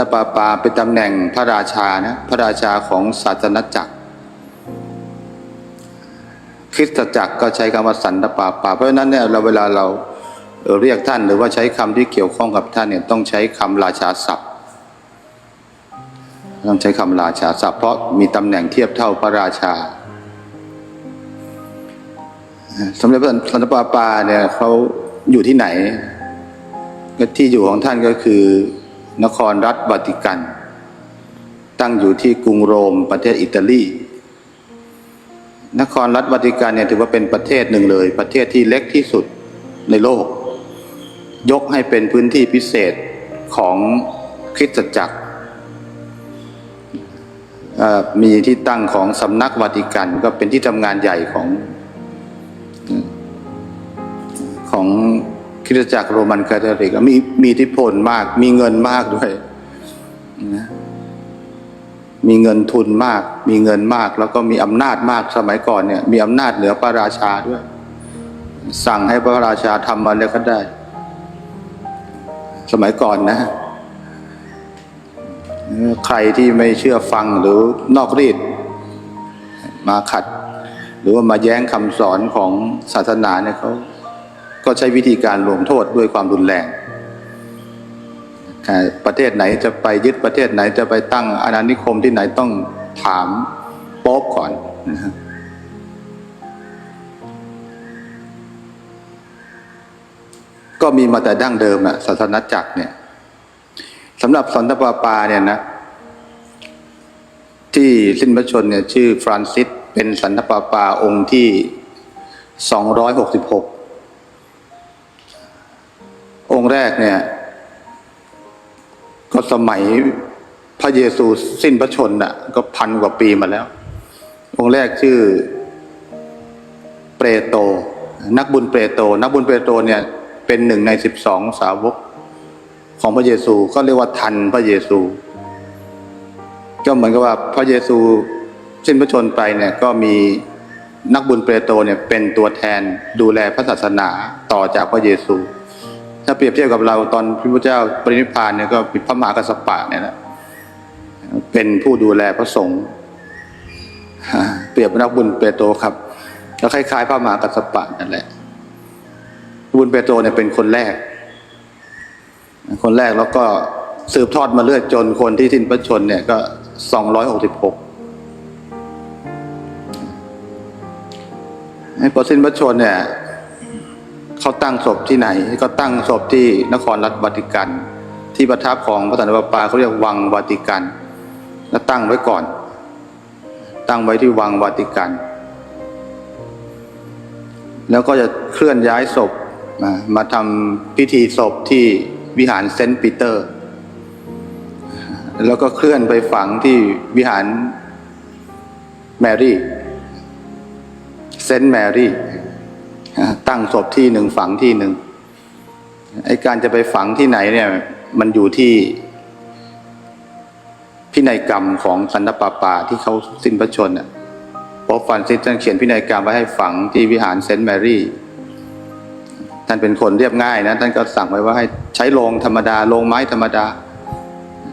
นปาปาเป็นตำแหน่งพระราชานะพระราชาของศาสนจักรคริสตจักรก็ใช้คำว่าสันตปาปา เพราะฉะนั้นเนี่ยเราเวลาเราเรียกท่านหรือว่าใช้คำที่เกี่ยวข้องกับท่านเนี่ยต้องใช้คำราชาศัพท์ ต้องใช้คำราชาศัพท์เพราะมีตำแหน่งเทียบเท่าพระราชาสมเด็จพระสันตปาปาเนี่ยเขาอยู่ที่ไหนที่อยู่ของท่านก็คือ นครรัฐวาติกัน ตั้งอยู่ที่กรุงโรมประเทศอิตาลี นครรัฐวาติกันเนี่ยถือว่าเป็นประเทศหนึ่งเลย ประเทศที่เล็กที่สุดในโลก ยกให้เป็นพื้นที่พิเศษของคริสตจักร มีที่ตั้งของสำนักวาติกันก็เป็นที่ทำงานใหญ่ของของ ริสตจักรโรมันคาทอลิกมีมีอิทธิพลมาก มีเงินมากด้วยนะมีเงินทุนมาก มีเงินมาก แล้วก็มีอำนาจมากสมัยก่อนเนี่ย มีอำนาจเหนือพระราชาด้วย สั่งให้พระราชาทำอะไรก็ได้ สมัยก่อนนะ ใครที่ไม่เชื่อฟังหรือนอกรีดมาขัด หรือว่ามาแย้งคำสอนของศาสนาเนี่ยเขา ก็ใช้วิธีการลงโทษด้วยความรุนแรง ประเทศไหนจะไปยึดประเทศไหนจะไปตั้งอาณานิคมที่ไหนต้องถามโป๊ปก่อนนะก็มีมาแต่ดั้งเดิมอะศาสนจักรเนี่ยสำหรับสันตปาปาเนี่ยนะ ที่สิ้นพระชนเนี่ยชื่อฟรานซิสเป็นสันตปาปาองค์ที่ 266 องค์แรกเนี่ย ก็สมัยพระเยซูสิ้นพระชนน่ะ ก็พันกว่าปีมาแล้ว องค์แรกชื่อ เปโตรนักบุญเปโตรนักบุญเปโตรเนี่ย เป็นหนึ่งในสิบสองสาวกของพระเยซูก็เรียกว่าทันพระเยซู ก็เหมือนกับว่าพระเยซูสิ้นพระชนไปเนี่ย ก็มีนักบุญเปโตรเนี่ยเป็นตัวแทนดูแลพระศาสนาต่อจากพระเยซู ถ้าเปรียบเทียบกับเราตอนพระพุทธเจ้าปรินิพพานเนี่ยก็มีพระมหากัสสปะเนี่ยนะเป็นผู้ดูแลพระสงฆ์เปรียบนักบุญเปโตรครับก็คล้ายๆพระมหากัสสปะนั่นแหละ บุญเปโตรเนี่ยเป็นคนแรก คนแรกแล้วก็สืบทอดมาเรื่อยจนคนที่สิ้นพระชนเนี่ยก็สองร้อยหกสิบหกให้พอสิ้นพระชนเนี่ย เขาตั้งศพที่ไหน ก็ตั้งศพที่นครรัฐวาติกัน ที่ประทับของพระสันตะปาปาเขาเรียกวังวาติกัน แล้วตั้งไว้ก่อน ตั้งไว้ที่วังวาติกัน แล้วก็จะเคลื่อนย้ายศพมามาทำพิธีศพที่วิหารเซนต์ปีเตอร์ แล้วก็เคลื่อนไปฝังที่วิหารแมรี่เซนต์แมรี่ ตั้งศพที่หนึ่งฝังที่หนึ่งไอการจะไปฝังที่ไหนเนี่ย มันอยู่ที่พินัยกรรมของสันตปาปาที่เขาสิ้นพระชนม์อะเพราะฟรานซิสท่านเขียนพินัยกรรมไว้ให้ฝังที่วิหารเซนต์แมรี่ ท่านเป็นคนเรียบง่ายนะ ท่านก็สั่งไว้ว่าให้ใช้โลงธรรมดาโลงไม้ธรรมดา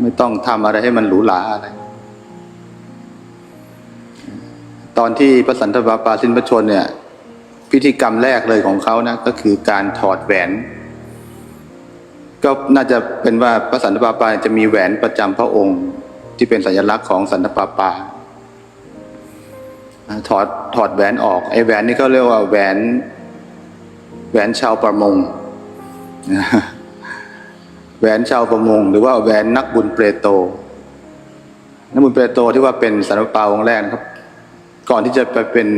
ไม่ต้องทำอะไรให้มันหรูหราอะไร ตอนที่พระสันตปาปาสิ้นพระชนม์เนี่ย พิธีกรรมแรกเลยของเขานะก็คือการถอดแหวน ก็น่าจะเป็นว่าพระสันตะปาปาจะมีแหวนประจำพระองค์ ที่เป็นสัญลักษณ์ของสันตะปาปาถอดถอดแหวนออกไอ้แหวนนี่เขาเรียกว่าแหวนแหวนชาวประมงแหวนชาวประมง หรือว่าแหวนนักบุญเปรโต นักบุญเปรโตที่ว่าเป็นสันตะปาปาองค์แรกนะครับ ก่อนที่จะไปเป็น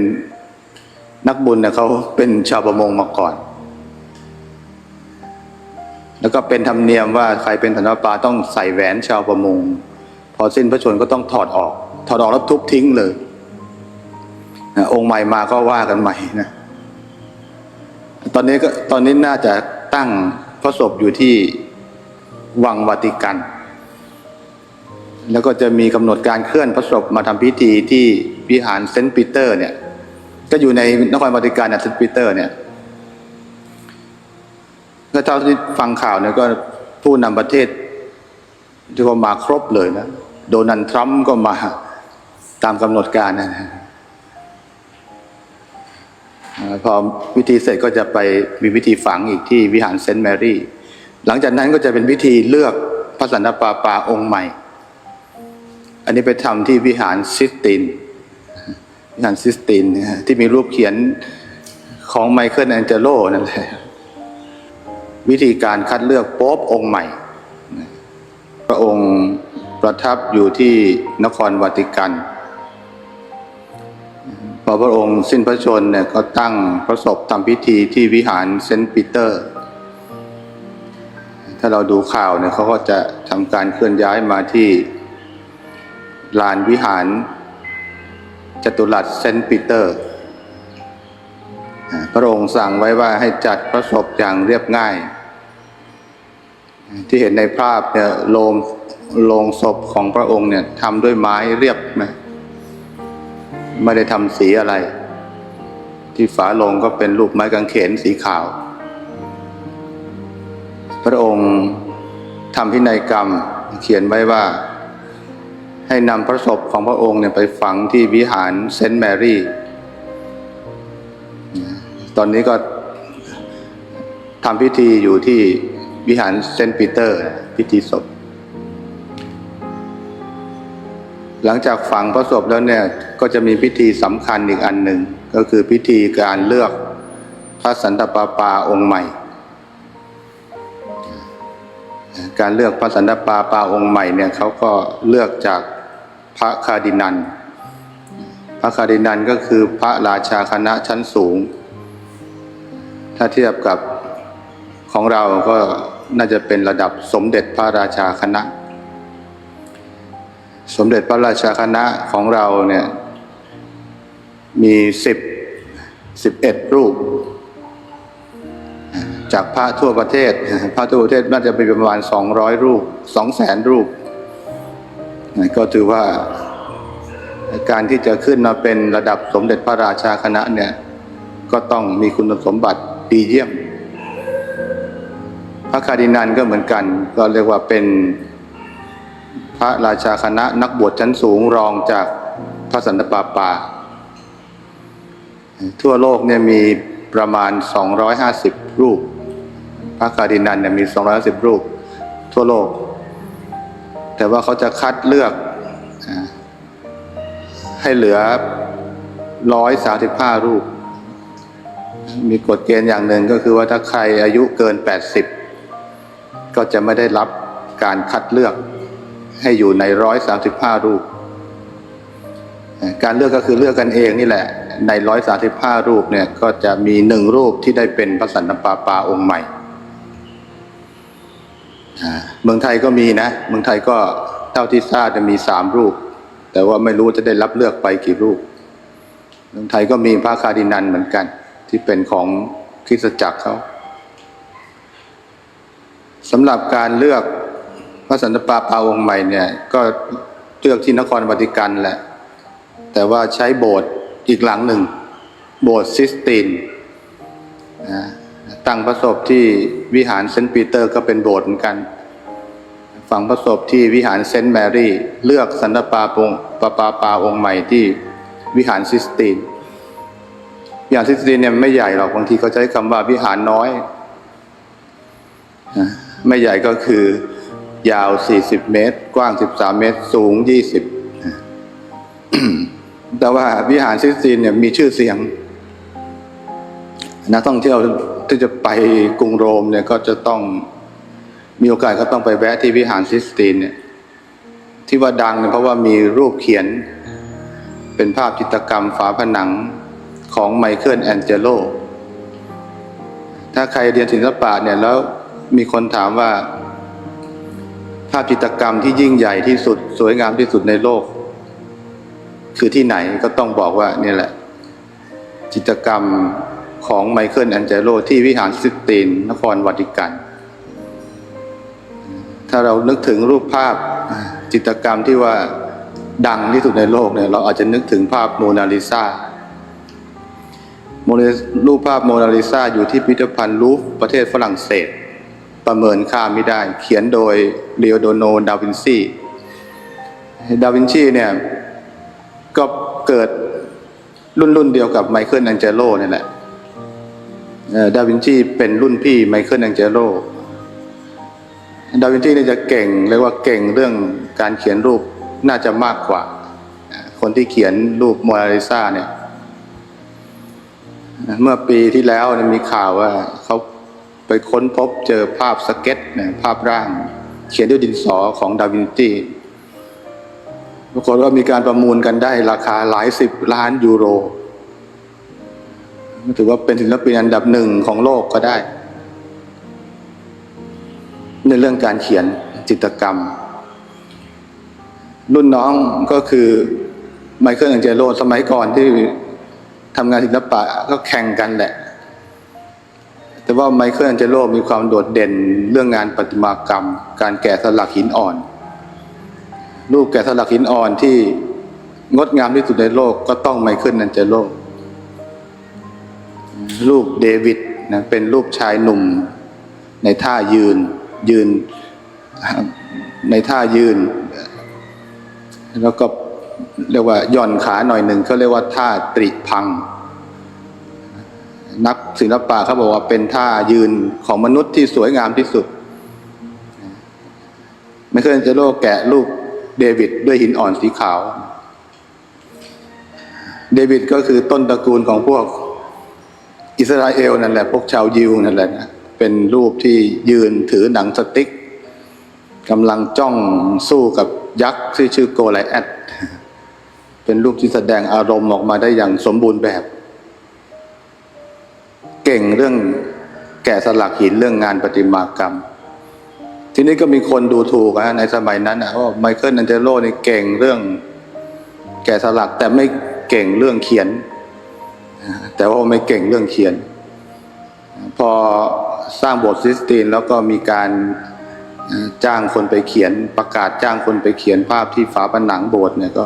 นักบุญเนี่ยเขาเป็นชาวประมงมาก่อน แล้วก็เป็นธรรมเนียมว่าใครเป็นสันตะปาต้องใส่แหวนชาวประมง พอสิ้นพระชนก็ต้องถอดออก ถอดออกแล้วทุบทิ้งเลยนะองค์ใหม่มาก็ว่ากันใหม่นะ ตอนนี้ก็ตอนนี้น่าจะตั้งพระศพอยู่ที่วังวาติกัน แล้วก็จะมีกำหนดการเคลื่อนพระศพมาทำพิธีที่วิหารเซนต์ปีเตอร์เนี่ย ก็อยู่ในนครวาติกันนะเซนต์ปีเตอร์เนี่ยก็เท่าที่ฟังข่าวเนี่ยก็ผู้นำประเทศเรียกว่ามาครบเลยนะ โดนัลด์ทรัมป์ก็มาตามกำหนดการนะพอพิธีเสร็จก็จะไปมีพิธีฝังอีกที่วิหารเซนต์แมรี่ หลังจากนั้นก็จะเป็นพิธีเลือกพระสันตะปาปาองค์ใหม่ อันนี้ไปทำที่วิหารซิสติน วิหารซิสตินที่มีรูปเขียนของไมเคิลแองเจโลนั่นแหละวิธีการคัดเลือกโป๊ปองค์ใหม่ พระองค์ประทับอยู่ที่นครวาติกัน พอพระองค์สิ้นพระชนเนี่ยก็ตั้งพระศพทำพิธีที่วิหารเซนต์ปีเตอร์ ถ้าเราดูข่าวเนี่ยเขาก็จะทำการเคลื่อนย้ายมาที่ลานวิหาร จตุรัสเซนต์ปีเตอร์ พระองค์สั่งไว้ว่าให้จัดพระศพอย่างเรียบง่าย ที่เห็นในภาพเนี่ยโลงโลงศพของพระองค์เนี่ยทำด้วยไม้เรียบไหมไม่ได้ทำสีอะไร ที่ฝาโลงก็เป็นรูปไม้กางเขนสีขาว พระองค์ทำพินัยกรรมเขียนไว้ว่า ให้นำพระศพของพระองค์เนี่ยไปฝังที่วิหารเซนต์แมรี่ ตอนนี้ก็ทำพิธีอยู่ที่วิหารเซนต์ปีเตอร์ พิธีศพ หลังจากฝังพระศพแล้วเนี่ยก็จะมีพิธีสำคัญอีกอันหนึ่ง ก็คือพิธีการเลือกพระสันตะปาปาองค์ใหม่ การเลือกพระสันตะปาปาองค์ใหม่เนี่ยเขาก็เลือกจาก พระคาร์ดินัน พระคาร์ดินันก็คือพระราชาคณะชั้นสูง ถ้าเทียบกับของเราก็น่าจะเป็นระดับสมเด็จพระราชาคณะ สมเด็จพระราชาคณะของเราเนี่ยมีสิบสิบเอ็ดรูป จากพระทั่วประเทศ พระทั่วประเทศน่าจะเป็นประมาณสองร้อยรูปสองแสนรูป ก็ถือว่าการที่จะขึ้นมาเป็นระดับสมเด็จพระราชาคณะเนี่ยก็ต้องมีคุณสมบัติดีเยี่ยม พระคาร์ดินันก็เหมือนกัน ก็เรียกว่าเป็นพระราชาคณะนักบวชชั้นสูงรองจากพระสันตะปาปา ทั่วโลกเนี่ยมีประมาณ 250 รูป พระคาร์ดินันเนี่ยมี 250 รูป ทั่วโลก แต่ว่าเขาจะคัดเลือกให้เหลือ135รูป มีกฎเกณฑ์อย่างหนึ่งก็คือว่าถ้าใครอายุเกิน80ก็จะไม่ได้รับการคัดเลือกให้อยู่ใน135รูป การเลือกก็คือเลือกกันเองนี่แหละ ใน135รูปเนี่ยก็จะมีหนึ่งรูปที่ได้เป็นพระสันตปาปาองค์ใหม่อ่า เมืองไทยก็มีนะ เมืองไทยก็เท่าที่ทราบจะมีสามรูป แต่ว่าไม่รู้จะได้รับเลือกไปกี่รูป เมืองไทยก็มีพระคาร์ดินันเหมือนกัน ที่เป็นของคริสตจักรเขาสำหรับการเลือกพระสันตะปาปาองค์ใหม่เนี่ย ก็เลือกที่นครวาติกันแหละ แต่ว่าใช้โบสถ์อีกหลังหนึ่ง โบสถ์ซิสตินนะตั้งพระศพที่วิหารเซนต์ปีเตอร์ก็เป็นโบสถ์เหมือนกัน ฝังพระศพที่วิหารเซนต์แมรี่ เลือกสันตปาปงปาปาปาองค์ใหม่ที่วิหารซิสตินวิหารซิสตินเนี่ยไม่ใหญ่หรอกบางทีเขาใช้คำว่าวิหารน้อยนะไม่ใหญ่ก็คือยาว 40 เมตร กว้าง 13 เมตร สูง 20 แต่ว่าวิหารซิสตินเนี่ยมีชื่อเสียงนักท่องเที่ยวที่จะไปกรุงโรมเนี่ยก็จะต้อง มีโอกาสก็ต้องไปแวะที่วิหารซิสตินเนี่ย ที่ว่าดังเนี่ยเพราะว่ามีรูปเขียน เป็นภาพจิตรกรรมฝาผนังของไมเคิลแองเจโล ถ้าใครเรียนศิลปะเนี่ยแล้วมีคนถามว่า ภาพจิตรกรรมที่ยิ่งใหญ่ที่สุด สวยงามที่สุดในโลก คือที่ไหนก็ต้องบอกว่าเนี่ยแหละ จิตรกรรมของไมเคิลแองเจโลที่วิหารซิสตินนครวาติกัน ถ้าเรานึกถึงรูปภาพจิตรกรรมที่ว่าดังที่สุดในโลกเนี่ยเราอาจจะนึกถึงภาพโมนาลิซาโมนารูปภาพโมนาลิซาอยู่ที่พิพิธภัณฑ์ลูฟประเทศฝรั่งเศส ประเมินค่าไม่ได้ เขียนโดยเลโอโดโนดาวินซีดาวินชีเนี่ยก็เกิดรุ่นรุ่นเดียวกับไมเคิลแองเจโลนี่แหละดาวินชีเป็นรุ่นพี่ไมเคิลแองเจโล ดาวินชีเนี่ยจะเก่งเรียกว่าเก่งเรื่องการเขียนรูปน่าจะมากกว่า คนที่เขียนรูปโมนาลิซาเนี่ย เมื่อปีที่แล้วมีข่าวว่าเขาไปค้นพบเจอภาพสเก็ตภาพร่าง เขียนด้วยดินสอของดาวินชีปรากฏว่ามีการประมูลกันได้ราคาหลายสิบล้านยูโรถือว่าเป็นศิลปินอันดับหนึ่งของโลกก็ได้ ในเรื่องการเขียนจิตรกรรม รุ่นน้องก็คือไมเคิลแองเจโลสมัยก่อนที่ทำงานศิลปะก็แข่งกันแหละ แต่ว่าไมเคิลแองเจโลมีความโดดเด่นเรื่องงานประติมากรรม การแกะสลักหินอ่อน รูปแกะสลักหินอ่อนที่งดงามที่สุดในโลกก็ต้องไมเคิลแองเจโลรูปเดวิดนะเป็นรูปชายหนุ่มในท่ายืน ยืนในท่ายืน แล้วก็เรียกว่าย่อนขาหน่อยหนึ่งเขาเรียกว่าท่าตริพัง นักศิลปะเขาบอกว่าเป็นท่ายืนของมนุษย์ที่สวยงามที่สุดไม่เคยจะโลกแกะรูปเดวิดด้วยหินอ่อนสีขาว เดวิดก็คือต้นตระกูลของพวกอิสราเอลนั่นแหละ พวกชาวยิวนั่นแหละนะ เป็นรูปที่ยืนถือหนังสติ๊กกำลังจ้องสู้กับยักษ์ที่ชื่อโกไลแอดเป็นรูปที่แสดงอารมณ์ออกมาได้อย่างสมบูรณ์แบบ เก่งเรื่องแกะสลักหินเรื่องงานประติมากรรม ทีนี้ก็มีคนดูถูกนะในสมัยนั้นนะว่าไมเคิลแอนเจโลนี่เก่งเรื่อง แกะสลักแต่ไม่เก่งเรื่องเขียน แต่ว่าไม่เก่งเรื่องเขียน พอ สร้างโบสถ์ซิสตีนแล้วก็มีการจ้างคนไปเขียนประกาศจ้างคนไปเขียนภาพที่ฝาผนังโบสถ์เนี่ยก็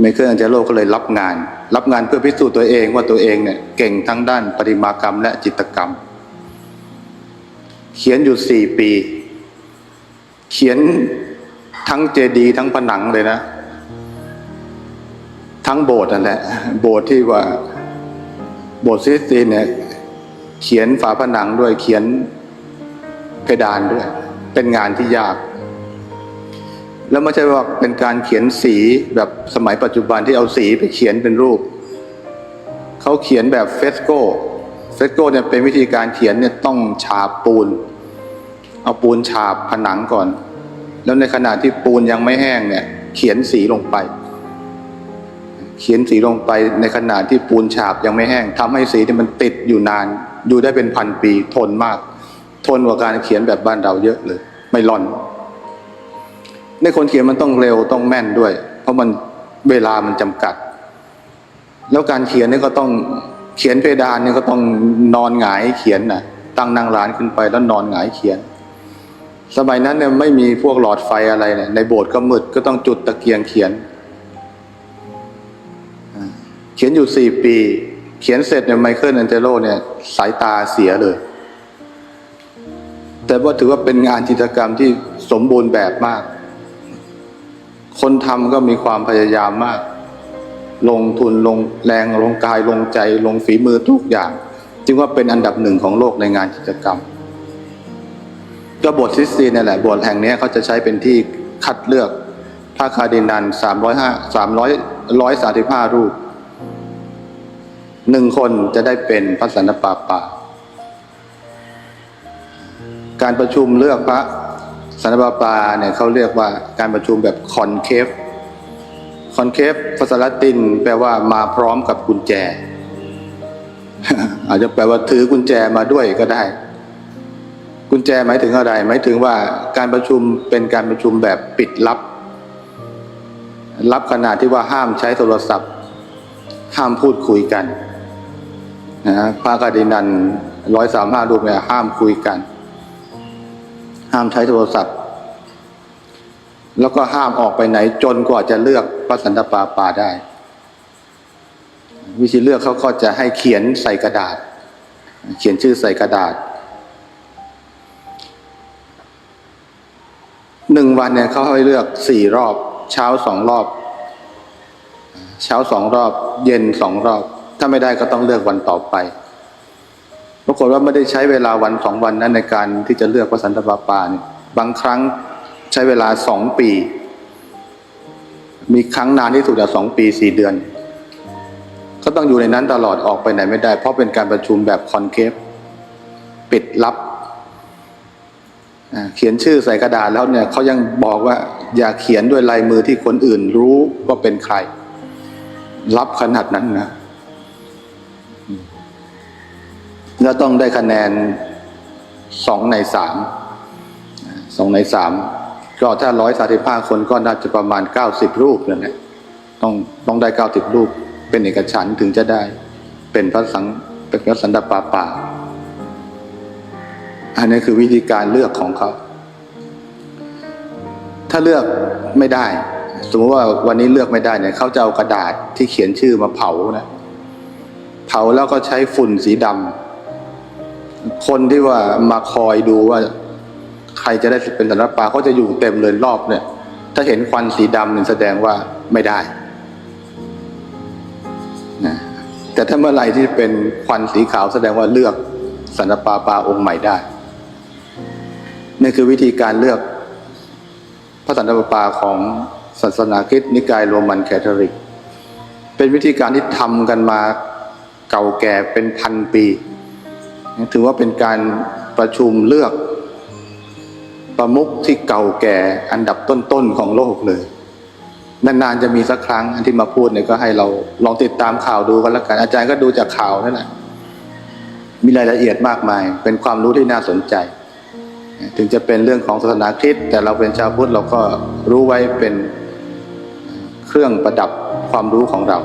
ไมเคิลแองเจโลก็เลยรับงาน รับงานเพื่อพิสูจน์ตัวเองว่าตัวเองเนี่ยเก่งทั้งด้านประติมากรรมและจิตกรรม เขียนอยู่สี่ปี เขียนทั้งเจดีย์ทั้งผนังเลยนะ ทั้งโบสถ์นั่นแหละ โบสถ์ที่ว่าโบสถ์ซิสตีนเนี่ย เขียนฝาผนังด้วยเขียนเพดานด้วย เป็นงานที่ยาก แล้วไม่ใช่ว่าเป็นการเขียนสีแบบสมัยปัจจุบันที่เอาสีไปเขียนเป็นรูป เขาเขียนแบบเฟสโกเฟสโกเนี่ยเป็นวิธีการเขียนเนี่ยต้องฉาบปูน เอาปูนฉาบผนังก่อน แล้วในขณะที่ปูนยังไม่แห้งเนี่ย เขียนสีลงไป เขียนสีลงไปในขณะที่ปูนฉาบยังไม่แห้งทำให้สีที่มันติดอยู่นาน อยู่ได้เป็นพันปี ทนมาก ทนกว่าการเขียนแบบบ้านเราเยอะเลย ไม่ร่อน ในคนเขียนมันต้องเร็วต้องแม่นด้วย เพราะมันเวลามันจำกัด แล้วการเขียนนี่ก็ต้องเขียนเพดานนี่ก็ต้องนอนหงายเขียนนะตั้งนางร้านขึ้นไปแล้วนอนหงายเขียน สมัยนั้นเนี่ยไม่มีพวกหลอดไฟอะไรเนี่ยในโบสถ์ก็มืดก็ต้องจุดตะเกียงเขียน เขียนอยู่สี่ปี เขียนเสร็จเนี่ยไมเคิลแอนเจโลเนี่ยสายตาเสียเลย แต่ว่าถือว่าเป็นงานจิตรกรรมที่สมบูรณ์แบบมาก คนทำก็มีความพยายามมาก ลงทุนลงแรงลงกายลงใจลงฝีมือทุกอย่าง จึงว่าเป็นอันดับหนึ่งของโลกในงานจิตรกรรม ก็บสถ์ซิสตีนนี่แหละบสถ์แห่งนี้เขาจะใช้เป็นที่คัดเลือกพระคาดินันสามร้อยห้าสามร้อยร้อยสาสิบห้ารูป หนึ่งคนจะได้เป็นพระสันตปาปา การประชุมเลือกพระสันตปาปาเนี่ยเขาเรียกว่าการประชุมแบบคอนเคฟคอนเคฟภาษาละตินแปลว่ามาพร้อมกับกุญแจ อาจจะแปลว่าถือกุญแจมาด้วยก็ได้ กุญแจหมายถึงอะไรหมายถึงว่าการประชุมเป็นการประชุมแบบปิดลับ ลับขนาดที่ว่าห้ามใช้โทรศัพท์ ห้ามพูดคุยกัน นะพระกดินันร้อยสามห้ารูปเนี่ยห้ามคุยกัน ห้ามใช้โทรศัพท์ แล้วก็ห้ามออกไปไหนจนกว่าจะเลือกพระสันตปาปาได้ วิธีเลือกเขาก็จะให้เขียนใส่กระดาษ เขียนชื่อใส่กระดาษหนึ่งวันเนี่ยเขาให้เลือกสี่รอบ เช้าสองรอบ เช้าสองรอบ เย็นสองรอบ ถ้าไม่ได้ก็ต้องเลือกวันต่อไปปรากฏว่าไม่ได้ใช้เวลาวันสองวันนั้นในการที่จะเลือกพระสันตะปาปาเนี่ยบางครั้งใช้เวลาสองปี มีครั้งนานที่สุดอะสองปีสี่เดือน ก็ต้องอยู่ในนั้นตลอดออกไปไหนไม่ได้ เพราะเป็นการประชุมแบบคอนเคฟปิดลับเขียนชื่อใส่กระดาษแล้วเนี่ยเขายังบอกว่าอย่าเขียนด้วยลายมือที่คนอื่นรู้ว่าเป็นใคร รับขนาดนั้นนะ แล้วต้องได้คะแนนสองในสามสองในสามก็ถ้าร้อยสาสิบห้าคนก็น่าจะประมาณเก้าสิบรูปนั่นแหละต้องต้องได้เก้าสิบรูป เป็นเอกฉันท์ถึงจะได้ เป็นพระสังเป็นพระสันตะปาปาอันนี้คือวิธีการเลือกของเขา ถ้าเลือกไม่ได้ สมมติว่าวันนี้เลือกไม่ได้เนี่ยเขาจะเอากระดาษที่เขียนชื่อมาเผานะเผาแล้วก็ใช้ฝุ่นสีดำ คนที่ว่ามาคอยดูว่า ใครจะได้เป็นสันตะปาเขาจะอยู่เต็มเลยรอบเนี่ย ถ้าเห็นควันสีดำเนี่ยแสดงว่าไม่ได้นะแต่ถ้าเมื่อไหร่ที่เป็นควันสีขาวแสดงว่าเลือกสันปาปาองค์ใหม่ได้นี่คือวิธีการเลือกพระสันตะปาปาของศาสนาคริสต์นิกายโรมันแคทอลิก เป็นวิธีการที่ทำกันมาเก่าแก่เป็นพันปี ถือว่าเป็นการประชุมเลือกประมุขที่เก่าแก่อันดับต้นๆของโลกเลย นานๆจะมีสักครั้งอันที่มาพูดเนี่ยก็ให้เราลองติดตามข่าวดูกันแล้วกันอาจารย์ก็ดูจากข่าวนั่นแหละมีรายละเอียดมากมาย เป็นความรู้ที่น่าสนใจ ถึงจะเป็นเรื่องของศาสนาคริสต์แต่เราเป็นชาวพุทธเราก็รู้ไว้เป็นเครื่องประดับความรู้ของเรา